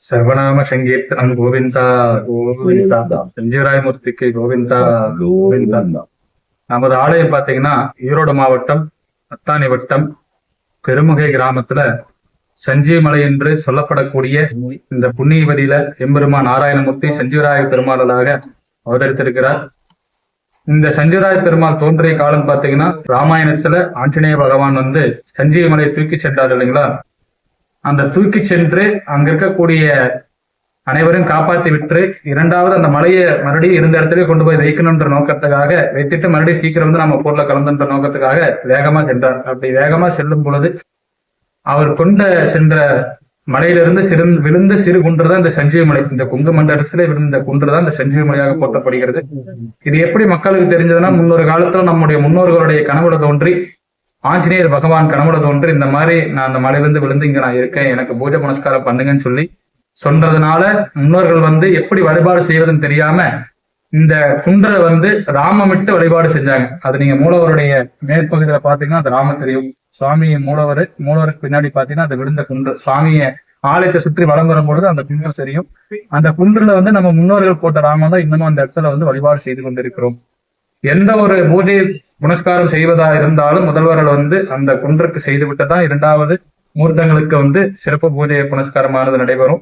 சர்வநாம சங்கீர்த்தனம் கோவிந்தா கோவிந்தா. சஞ்சீவராயமூர்த்திக்கு கோவிந்தா கோவிந்தா. நமது ஆலயம் பாத்தீங்கன்னா ஈரோடு மாவட்டம் அத்தானி வட்டம் பெருமுகை கிராமத்துல சஞ்சீவமலை என்று சொல்லப்படக்கூடிய இந்த புண்ணியவதியில எம்பெருமான் நாராயணமூர்த்தி சஞ்சீவராய பெருமாளாக அவதரித்திருக்கிறார். இந்த சஞ்சீவராய பெருமாள் தோன்றிய காலம் பாத்தீங்கன்னா ராமாயணத்துல ஆஞ்சநேய பகவான் வந்து சஞ்சீவமலையை தூக்கி சென்றார் இல்லைங்களா? அந்த தூக்கி சென்று அங்க இருக்கக்கூடிய அனைவரும் காப்பாத்தி விட்டு இரண்டாவது அந்த மலையை மறுபடியும் இருந்த இடத்துல கொண்டு போய் வைக்கணும்ன்ற நோக்கத்துக்காக வைத்துட்டு மறுபடியும் சீக்கிரம் வந்து நம்ம பொருளை கலந்துன்ற நோக்கத்துக்காக வேகமா சென்றார். அப்படி வேகமா செல்லும் பொழுது அவர் கொண்ட சென்ற மலையிலிருந்து சிறு விழுந்த சிறு குன்று தான் இந்த சஞ்சீவ மலை. இந்த குங்கு மண்டலத்துல விழுந்த குன்று தான் இந்த சஞ்சீவ மலையாக போற்றப்படுகிறது. இது எப்படி மக்களுக்கு தெரிஞ்சதுன்னா முன்னொரு காலத்துல நம்முடைய முன்னோர்களுடைய கனவுல தோன்றி ஆஞ்சநேயர் பகவான் கனவுல தோன்று இந்த மாதிரி நான் அந்த மலையிலிருந்து விழுந்து இங்க நான் இருக்கேன் எனக்கு பூஜை புனஸ்காரம் பண்ணுங்கன்னு சொல்லி சொன்னதுனால முன்னோர்கள் வந்து எப்படி வழிபாடு செய்வதுன்னு தெரியாம இந்த குன்றரை வந்து ராமமிட்டு வழிபாடு செஞ்சாங்க. அது நீங்க மூலவருடைய மேற்பகுதியில பாத்தீங்கன்னா அது ராம தெரியும். சுவாமியை மூலவர் மூலவருக்கு பின்னாடி பாத்தீங்கன்னா அது விழுந்த குன்று சுவாமிய ஆலயத்தை சுற்றி வளம் வரும்பொழுது அந்த குன்று தெரியும். அந்த குன்றுல வந்து நம்ம முன்னோர்கள் போட்ட ராமம் தான் இன்னமும் அந்த இடத்துல வந்து வழிபாடு செய்து கொண்டிருக்கிறோம். எந்த ஒரு பூஜை புனஸ்காரம் செய்வதா இருந்தாலும் முதல்வர்கள் வந்து அந்த குன்றுக்கு செய்துவிட்டு தான் இரண்டாவது மூர்த்தங்களுக்கு வந்து சிறப்பு பூஜை புனஸ்காரமானது நடைபெறும்.